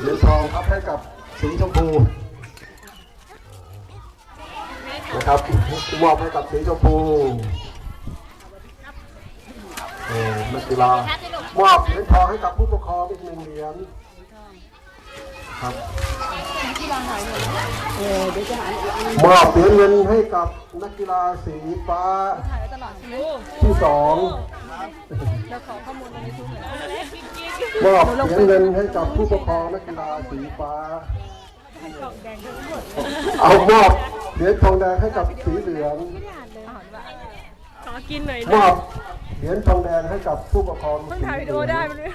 เหรียญทองครับให้กับสีชมพูนะครับมอบให้กับสีชมพูเออนักกีฬามอบเหรียญทองให้กับผู้ปกครองอีกหนึ่งเหรียญครับมอบเหรียญเงินให้กับนักกีฬาสีฟ้าที่สองมอ บเหรียญเงินให้กับผู้ปกครองนักกีฬาสีฟ้า เอามอบเหรียญทองแดงให้กับสีเหลือง ขอกินหน่อยมอบเหรียญทองแดงให้กับผู้ปกครองต้องสีถ่ายวิเหดีลืโอองได้ไหมเนี่ย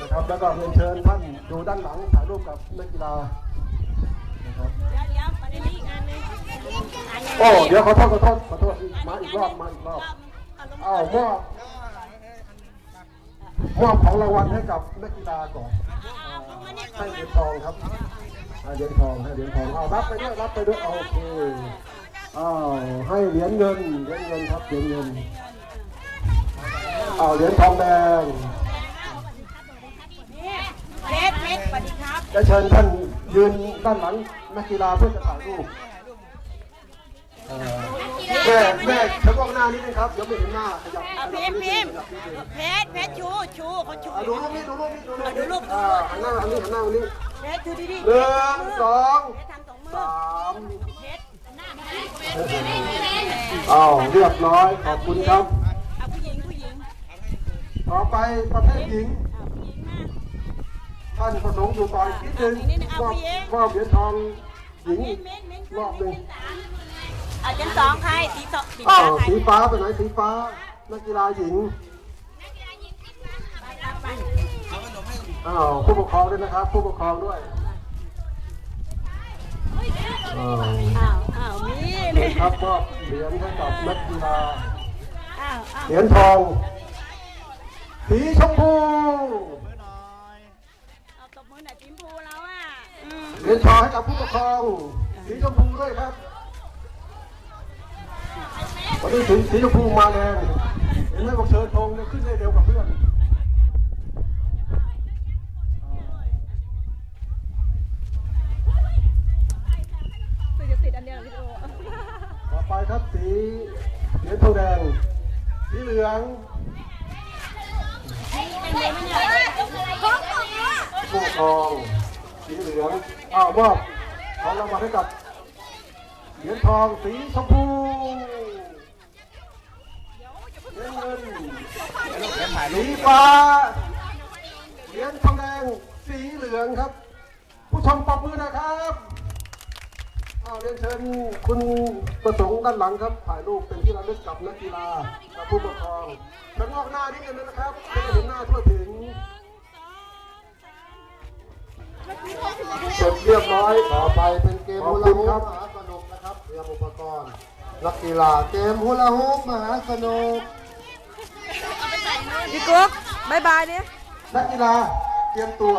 นะครับ แล้วก็เรียนเชิญท่านดูด้านหลังถ่ายรูปกับนักกีฬานะครับโอ้เดี๋ยวขอโทษขอโทษขอโทษมาอีกรอบมาอีกรอบอ้าวมอบ มอบของรางวัลให้กับนักกีฬาก่อนให้เหรียญทองครับให้เหรียญทองให้เหรียญทองเอารับไปด้วยรับไปด้วยโอเคอ้าวให้เหรียญเงินเหรียญเงินครับเหรียญเงินอ้าวเหรียญทองแดงเพชรเพชรสวัสดีครับจะเชิญท่านยืนด้านหลังนักกีฬาเพื่อจะถ่ายรูปเอ่อ แม่แม่เฉพาะหน้านิดนึงครับเดี๋ยวไม่เห็นหน้าขยับเอาพิมพ์พิมพ์เพชรเพชรชูชูเขาชูอะดูรูปนี้ดูรูปนี้ดูรูปดูรูนี้ปอ่าหันหน้าหันนี้หันหน้าหันนี้เพชรดูดีดีหนึ่งสองเพชรทำสองมือสามเพชรอ้าวเรียบร้อยขอบคุณครับเอาผู้หญิงผู้หญิงต่อไปประเภทหญิงเอาผู้หญิงมาท่านประสงค์อยู่ต่ออีกนิดนึงมอบมอบเหรียญทองหญิงเม้นเม้นเม้นรอบหนึ่ง อาจารย์สองใครสีสองสีอ้าฟ้าวใครสีฟ้าไปไหนสีฟ้า นักกีฬาหญิงไปอ้าวผู้ปกครองด้วยนะครับ ผู้ปกครองด้วยอ้าวอ้าวอ้าวมีนี่ครับมอบเหรียญให้กับนักกีฬาอ้าวอ้าวเหรียญทองสีชมพูเอาตบมือหน่อยจิ้มพูแล้วอะอืมเหรียญทองให้กับผู้ปกครองสีชมพูด้วยครับ วันนี้สีสีชมพูมาแรงเห็นไหมบอกเชิญธงเนี่ยขึ้นได้เร็วกว่าเพื่อนสื่อจะติดอันเดียวกับวิดีโอต่อไปครับสีเหรียญทองแดง สีเหลืองผู้ปกครอง สีเหลือง อ้าวมอบของรางวัลให้กับเหรียญทองสีชมพูเหรียญเงิน สีฟ้าเหรียญทองแดงสีเหลืองครับ ผู้ชมปรบมือนะครับอ้าเรียนเชิญคุณประสงค์ด้านหลังครับ ถ่ายรูปเป็นที่ระลึกกับนักกีฬากับผู้ปกครองชะงอกหน้านิดนึงนะครับให้เห็นหน้าทั่วถึงเสร็จเรียบร้อยต่อไปเป็นเกมฮูลาฮูคปรับมหาสนุกนะครับเตรียมอุปกรณ์นักกีฬาเกมฮูลาฮูปมหาสนุก พี่กุ๊กบายบายเนี่ยนักกีฬาเตรียมตัว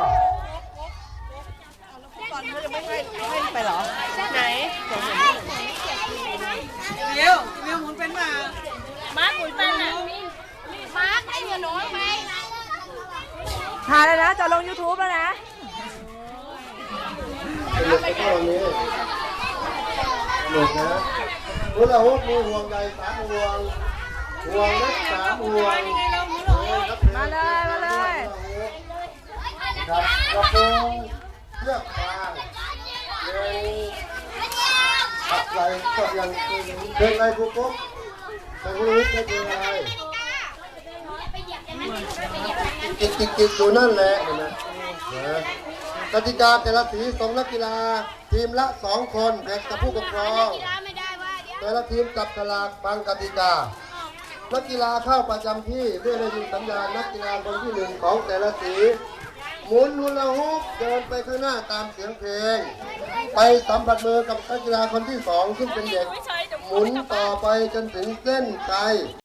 ไหนวิววิวหมุนเป็นมา มาร์คหมุนเป็นอะมาร์คไอ้เงินน้อยไปถ่ายเลยนะ จะลง YouTube แล้วนะสนุกไปก็วันนี้สนุกนะฮูลาฮูปมีห่วงใยสามห่วง ห่วงเล็กสามห่วง มาเลยมาเลย ครับกระโปรงเชือกฟางเร็วขับไหลก็ยังเพลงอะไรครูกุ๊กแต่ฮูลาฮูปเป็นเพลงอะไรกิกกิกกิกอยู่นั่นแหละเห็นไหมนะกติกาแต่ละสีส่งนักกีฬา ทีมละสองคนแข่งกับผู้ปกครองแต่ละทีมจับฉลากฟังกติกานักกีฬาเข้าประจำที่ด้วยได้ยินสัญญาณนักกีฬาคนที่หนึ่งของแต่ละสี หมุนฮูลาฮูปเดินไปข้างหน้าตามเสียงเพลง ไปสัมผัสมือกับนักกีฬาคนที่สองซึ่งเป็นเด็ก หมุนต่อไปจนถึงเส้นไกล